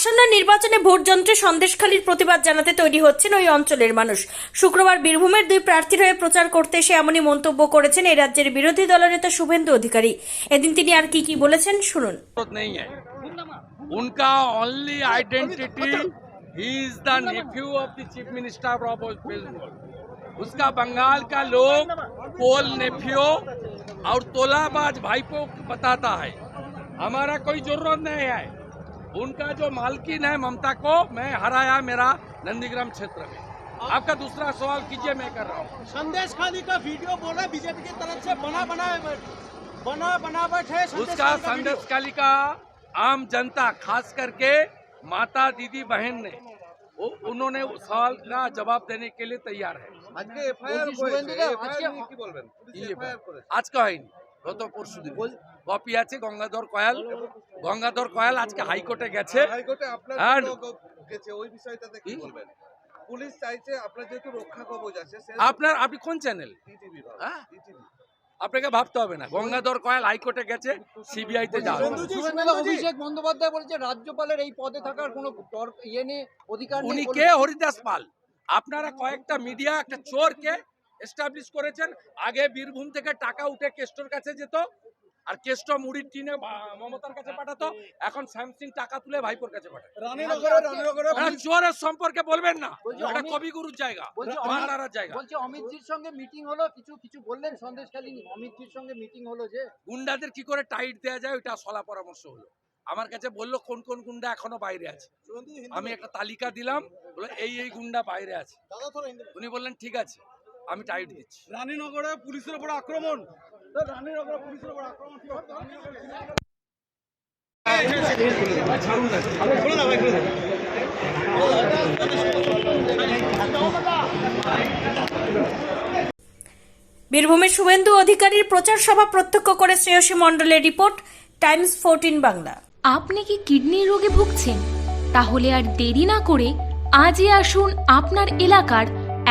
আসন্ন নির্বাচনে ভোট যন্ত্রে সন্দেশখালীর প্রতিবাদ জানাতে তৈরি হচ্ছেন ওই অঞ্চলের মানুষ শুক্রবার বীরভূমের দুই প্রার্থীর হয়ে প্রচার করতে এসে এমনই মন্তব্য করেছেন এই রাজ্যের বিরোধী দলনেতা শুভেন্দু অধিকারী এদিন তিনি আর কি কি বলেছেন শুনুন जरूरत नहीं है उनका only identity he is the nephew of the chief minister of West Bengal उसका बंगाल का लोग पोल नेफ्यू और तोलाबाज भाईपो बताता है हमारा कोई जरूरत नहीं है उनका जो मालकिन है ममता को मैं हराया मेरा नंदीग्राम क्षेत्र में आपका दूसरा सवाल कीजिए मैं कर रहा हूँ संदेश खाली का वीडियो बोला बीजेपी की तरफ से बना बना बना बनावट है संदेश उसका खाली का वीडियो। संदेश काली का आम जनता खास करके माता दीदी बहन ने वो उन्होंने उस सवाल का जवाब देने के लिए तैयार है আজকে এফআইআর করেছে এফআইআর নিয়ে কি বলবেন পুলিশ ये এফআইআর করেছে আজকে হয়নি গত পরশু দিন কপি আছে গঙ্গাধর কয়াল। গঙ্গাধর কয়াল আজকে হাইকোর্টে গেছে। আপনার পুলিশ চাইছে যেহেতু রক্ষা কবচ আছে আপনি কোন চ্যানেল? হ্যাঁ? আপনাকে ভাবতে হবে না। গঙ্গাধর কয়াল হাইকোর্টে গেছে সিবিআই তে অভিষেক বন্দ্যোপাধ্যায় বলেছে রাজ্যপালের এই পদে থাকার কোনো ইয়ে নেই অধিকার উনি কে? হরিদাস পাল। আপনারা কয়েকটা মিডিয়া একটা চোরকে এস্টাবলিশ করেছেন। আগে বীরভূম থেকে টাকা উঠে কেষ্টর কাছে যেত আর কেষ্ট মুড়ির টিনে মমতার কাছে পাঠাতো। এখন স্যামসিং টাকা তুলে ভাইপোর কাছে চোরের সম্পর্কে বলবেন না। এটা কবিগুরুর জায়গা বলছি জায়গা। বলছে অমিতজির সঙ্গে মিটিং হলো কিছু কিছু বললেন সন্দেশখালী অমিতজির সঙ্গে মিটিং হলো যে গুন্ডাদের কি করে টাইট দেওয়া যায় ওইটা সলা পরামর্শ হলো। আমার কাছে বলল কোন কোন গুন্ডা এখনও বাইরে আছে? আমি একটা তালিকা দিলাম বলল এই এই গুন্ডা বাইরে আছে। উনি বললেন ঠিক আছে। আমি টাইট দিচ্ছি। রানীনগরে পুলিশের উপর আক্রমণ। রানীনগরে পুলিশের উপর আক্রমণ। বীরভূমের শুভেন্দু অধিকারীর প্রচার সভা প্রত্যক্ষ করে শ্রেয়সী মণ্ডলের রিপোর্ট টাইমস ফোরটিন বাংলা। আপনি কি কিডনি রোগে ভুগছেন? তাহলে আর দেরি না করে আজই আসুন আপনার এলাকার